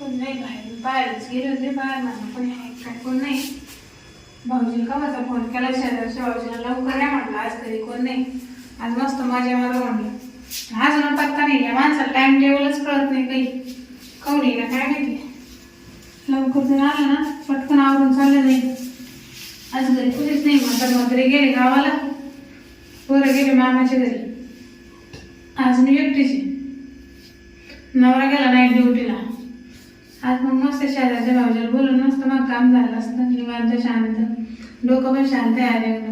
कोण नाही बाहेर. बाहेरच गेले होते बाहेर माझं कोणी आहे काय कोण नाही. भाऊजीला का माझा फोन केला? शेजारच्या भाऊजीला लवकर या म्हटलं आज घरी कोण नाही. आज मस्त माझ्या मला म्हणलं आज ना पत्ता नाही या माणसाला टाइम टेबलच कळत नाही काही. काऊन येईल काय माहिती. लवकर जर आलं ना पटकन आवरून चाललं नाही. आज घरी कुठेच नाही म्हातार म्हातारे गेले गावाला. पोरं गेले मामाच्या घरी. आज मी एकटीच नवरा गेला नाईट ड्युटीला मग मस्त शेजारच्या भाऊजीला बोलून मस्त मग काम झालं असतं निवांत शांत. डोकं पण शांत आहे आज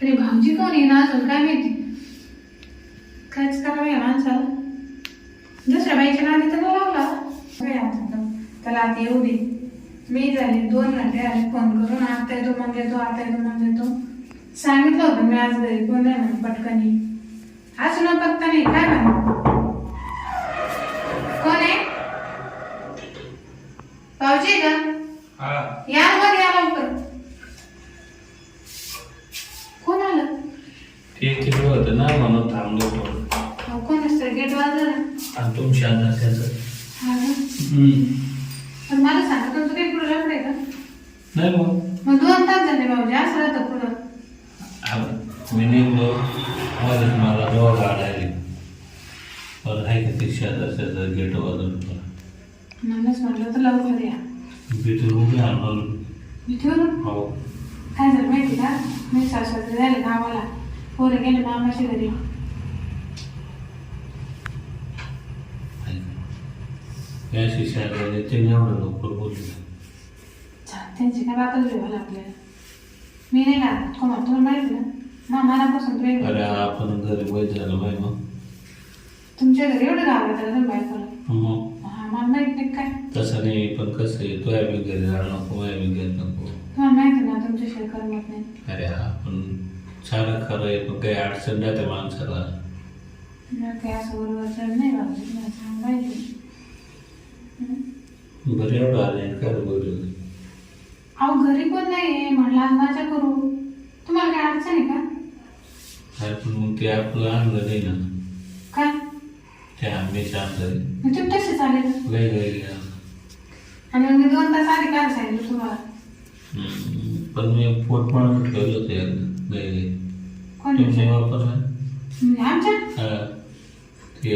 अरे भाऊजी कोण आहे ना अजून? काय माहिती? कायच करावं या माणसाला. दुसऱ्या बाईच्या नादी तर बोलावला. काय आता त्याला आता येऊ दे. मी झाले दोन घंटे आले फोन करून. आता येतो मग येतो आता येतो मग येतो. सांगितलं होतं मी आज घरी. कोण नाही म्हणून पटकन ये. अजून पत्ता नाही काय म्हणा कोण आहे भाऊजी का हा या मध्ये या लवकर कोण आलं ते तिकडे होतं ना म्हणून थांबलो थोडं अहो, कोण असतं गेट वाजलं ना आणि तुमच्या अंदाजाचं हा ना पण मला सांगा तुमचं काही पुढं लफडं आहे का नाही मग. मग दोन तास झाले भाऊजी असं राहतं पुढं. आम- मी निघलो मध्येच मला जवळ गाड आली बरं आहे का ते शेजारच्या गेट वाजून म्हणूनच म्हटलं तर लवकर या. भीती उभी आणलो हो. काय झालं माहिती का? मी सासरे झाले गावाला. पोरं गेले मामाच्या घरी. या शिष्याला ते एवढं लवकर बोलले त्यांची काय बातच भेवायला आपल्याला मी नाही का? कोणा तुला माहिती ना? मा मनापासून अरे वेगळं आपण घरी वय झालं बाय मग. तुमच्या घरी एवढं गावाला त्याला तुम्ही बायकोला मग. हा मला माहीत नाही काय. तसं नाही पण कसं आहे तो घरी राहणार नको आम्ही घेत नको. तुम्हाला माहिती ना तुमच्या शेअर करमत नाही. अरे हा पण छान खरं आहे पण काही अडचण नाही त्या माणसाला. काय असं बरोबर चढ नाही बाबा तुम्हाला? बरं एवढं आले काय बोलू. अहो घरी कोण नाही म्हणलं आज माझ्या करू. तुम्हाला काय अडचण आहे का? अरे पण मग ते आपलं आणलं नाही ना. काय ते आंब्याचे आणलं मग तुम्ही तसे चालेल. वेगवेगळे. आणि मग मी दोन तास आधी काय सांगितलं तुम्हाला. पण मी पोट म्हणून ठेवलं होतं कोण? वापर ना म्हणजे आमच्या? हा. ते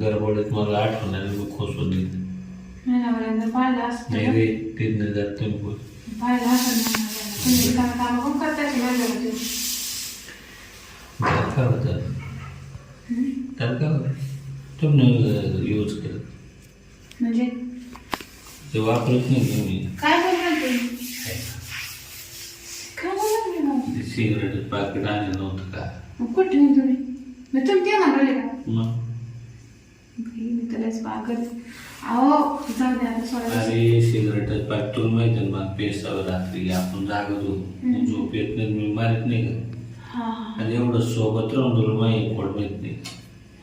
गडबडीत मला आठवण आली मी खुश होते महिनाभरात जर पाहिलं असतं नाही रे तिथनं जात तुम्ही बोल पाहिलं असं नाही मला. तुम्ही रिकामं कामं कोण करताय की माझ्यावरती? त्यात काय होतं काय होतं तुम्ही यूज करत म्हणजे ते वापरत नाही तुम्ही काय बोलणार तुम्ही काय बोलणार मी मग? ते सिगरेट पाकिट आणलं नव्हतं का मग कुठे तुम्ही मग तुम्ही ते म्हणाले का मग त्यालाच पागल अहो जाऊ दे आता सोडा अरे सिगरेटच पाकिट तुला माहिती ना मला पेसावं रात्री. आपण जागत होतो झोप येत नाही मी मारत नाही का? हा हा. आणि एवढं सोबत राहून तुला माहिती पडत नाही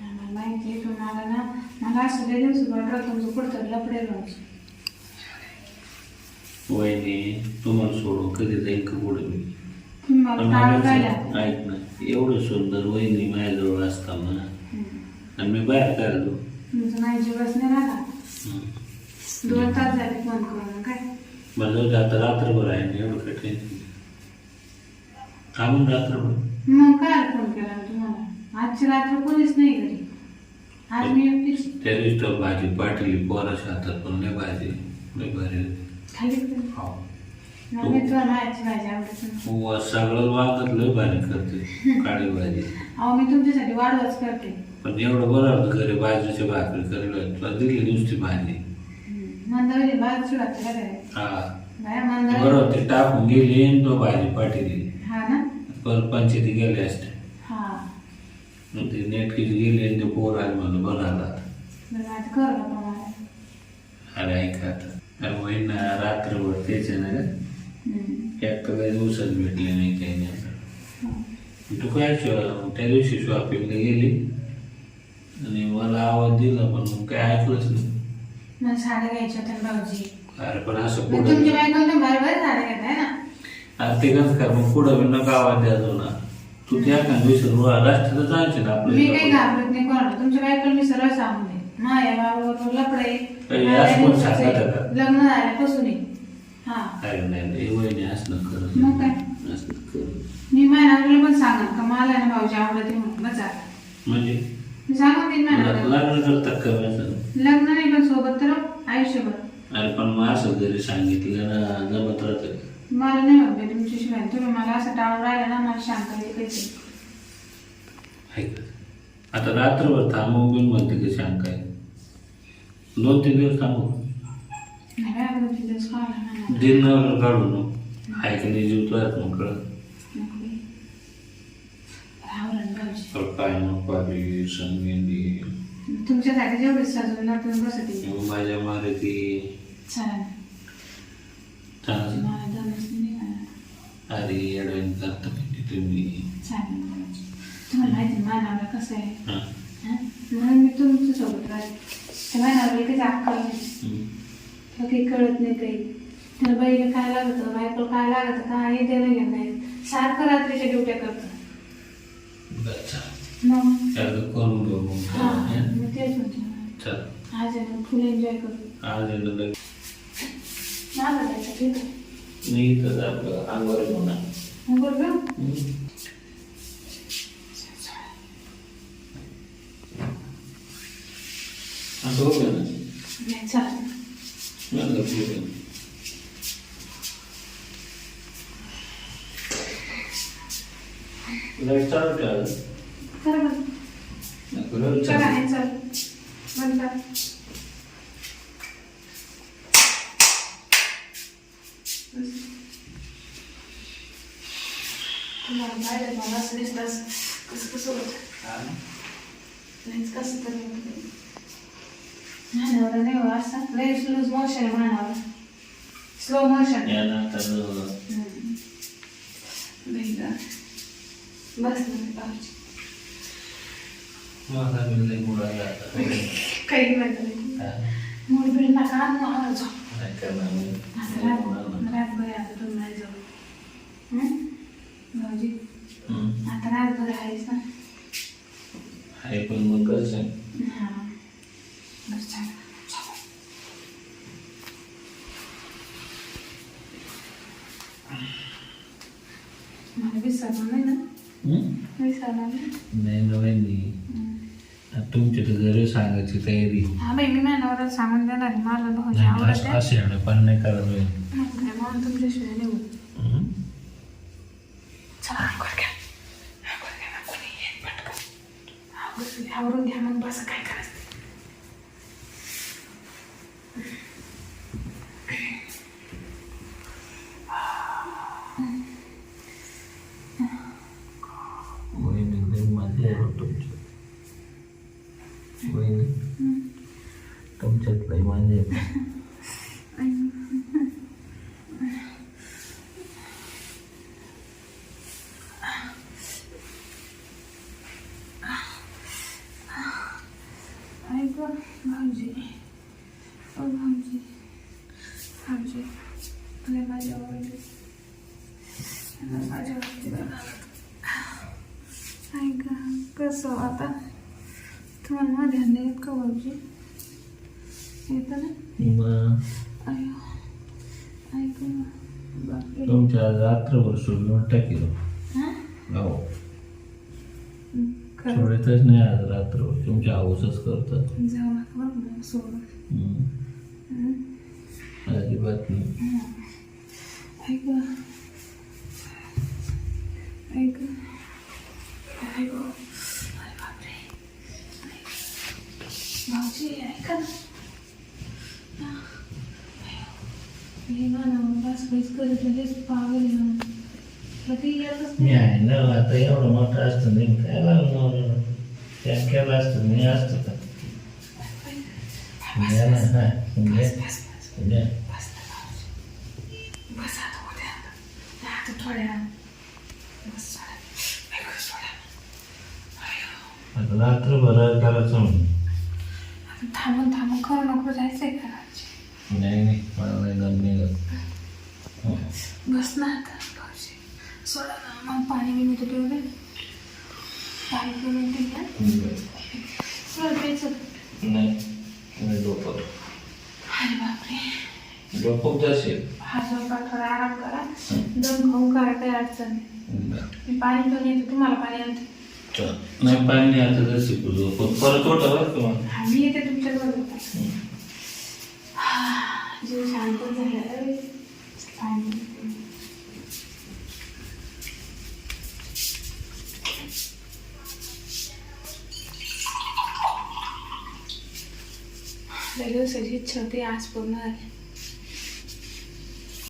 मला माहिती आहे तुम्हाला ना मला असं लय दिवस वाटलं तुमचं कुठं लपडे राहायचं वहिनी तुम्हाला सोडून कधी जाईल का पुढे मी? पण मला काढून मला राहिला. ऐक ना एवढं सुंदर वहिनी माझ्याजवळ असताना. हं. आणि मी बाहेर काढलो. नाही जीवच नाही राहिला. दोन तास झाले फोन करून काय? मला आता रात्रभर आहे ना एवढं कठीण थांबून रात्रभर? मग काय फोन केला मी तुम्हाला? आजची रात्र कोणीच नाही घरी. आज मी एकटीच. त्या दिवशी भाजी पाठवली पोराच्या हातात पण लय भाजी लय भारी. खाली. हो. मग मी तुला मायाची भाजी आवडत नाही. तू सगळं वागत लय भारी करते काळी भाजी. अहो मी तुमच्यासाठी वाढवच करते. पण एवढं बरं होतं घरी बाजूच्या भाकरी करेल तुला दिली नुसती भाजी. मंदावली काय हा. बाया बरं मंदावली होते टाकून गेली आणि तो भाजी पाठवली हा ना? पण पंचायती गेले असते. हा. मग ते नेटकीच गेली आणि ते पोर आले म्हणून बरं आला बरं आता कर अरे ऐका आता. अरे महिना रात्रभर तेच आहे ना हम्म. एक तर काही दिवसात भेटले नाही काही नाही. हा. तू काय शो- त्या दिवशी शॉपिंगला गेली? आणि मला आवाज दिला पण मग काय ऐकलंच नाही. मला साड्या घ्यायच्या होत्या भाऊजी. अरे पण असं मग पुढं साड्या घेताय ना अरे ते कसं कर मग पुढं बी नका आवाज द्यायचो ना. तू त्या दिवशी रस्त्यात जायचे ना मी काही आपल्या घाबरत नाही कोणाला. तुमच्या बायकोला मी सरळ सांगून दे माझ्या बाबाबरोबर लफडे अरे, असं कोण सांगतं का? लग्न झाल्यापासून आहे. हा. काय नाही रे वहिनी असणं खरं मग काय? असणं खरं मी माझ्या पण सांगा का मला ना भाऊजी आवडते म्हणून. बस. म्हणजे? सांगून देईन नवऱ्याला. लग्न करतात का लग्न नाही पण सोबत तर आयुष्यभर. अरे पण मग असं जरी सांगितलं ना जमत राहतं मला नाही म्हणते तुमच्याशिवाय. तुम्ही मला असं टाळून राहिला ना मला शांत येते? आता रात्रभर थांबवून बिन म्हणते की शंका आहे. दोन तीन दिवस थांबू. नाही काढू नको आहे की नाही जीव तुझ्यात मग कळत नको बाई. तर तुमच्यासाठी जेवढे सजवून तुम्ही बसते. माझ्या मारे ती चालेल चांगलं मला दमच नाही निघाला. अरे येडवेन करता म्हणजे तुम्ही. भाऊजी. तुम्हाला माहिती आहे, माझ्या नवरा कसं आहे? म्हणून मी तुमच्यासोबत राहते नवऱ्याला काही अक्कल काही कळत नाही काही. त्याला बाईला काय लागतं बायकोला काय लागतं काय देणं घेणं नाही. सारखं रात्रीच्या ड्युट्या करतं. बरं चालेल मग त्याचं करून घेऊ मग हा हं? मी तेच म्हणते चल आज आहे ना फुल एन्जॉय करू आज येणं लग माझं जायचं ठीक आहे मी इथं आपलं अंगावर येऊ ना मग बरोबर हम्म. असं होतं ना नाही चालेल मला ठीक आहे. लाइट चालू ठेवा. तुम्हाला पाहिलं मला असं. कसं कसं होतं. नाहीच कसं तरी होतं. मानवाला नाही हो असं. लय स्लो मोशन आहे स्लो मोशन ना आता जो- बस ना बाबूजी. माझा मी लई मूड आला आता. काही म्हणत नाही हा. मूड बिड नका आणू आम्हाला झोप. नाही करणार मी. आता रात रातभर आहे आता तुम्ही नाही जाऊ हं? भाऊजी हम्म. आता रातभर आहेस ना आहे पण मग कसं आहे? हा बरं चालेल चालेल. मला विसरणार नाही ना हम्म? विसरणार नाही नव्यानी. तुमची तर घरी सांगायची तयारी. हा बाई मी मॅनावर सांगून देणार आहे. मला भाऊजी नाही आवडत असं- आहे. असे येणं पण नाही करत म्हणून तुमच्याशिवाय नाही होत. हम्म? चला घ्या. अंघोळ घ्या ना कोणी येईल पटकन. आवरून घ्या, आवरून घ्या मग बस काय करायचं वहिनी लई मजा आहे तुमची वहिनी तुमच्यात लई मजा आहे ऐक भाऊजी ओ भाऊजी भाऊजी तुला माझ्या आवडली मला माझ्या आवडली ऐक कसं आता तुम्हाला माझ्या ध्यान नाही येत का भाऊजी येतं ना मग अयो ऐक ना बापरे तुमच्या रात्रभर सोडून टाकेल हां? सोडतच नाही आज रात्रभर. तुमच्या हाऊसच करतात. सोडून. हं? अजिबात नाही. ऐक ऐक भाऊजी ऐका ना. ना आता एवढं मोठं असतं नाही काय लागणार त्या केलं असतं मी असतं का घ्या ना हा घ्या बस बस घ्या बस ना भाऊजी बस आता उद्या आता आता थोड्या बस सोडा ऐक सोडा अयो आता रात्रभर करायचं म्हणून आता थांबून थांबून खरं नको जायचंय का राजी? नाही नाही मला नाही दम निघत हो. बस ना आता भाऊजी सोडा ना मग पाणी बिणी तर ठेवले पाणी पिऊन बरं. तुला प्यायचं नाही झोपत अरे बापरे झोपत जाशील हा झोपा थोडा आराम करा दोन खाऊन करा काही अडचण नाही मी पाणी घेऊन येते तुम्हाला पाणी आणते चल नाही पाणी आता जशी परत उठा बरं हा, मी येते तुमच्याजवळ जीव शांत झाला पाणी आज पूर्ण झाली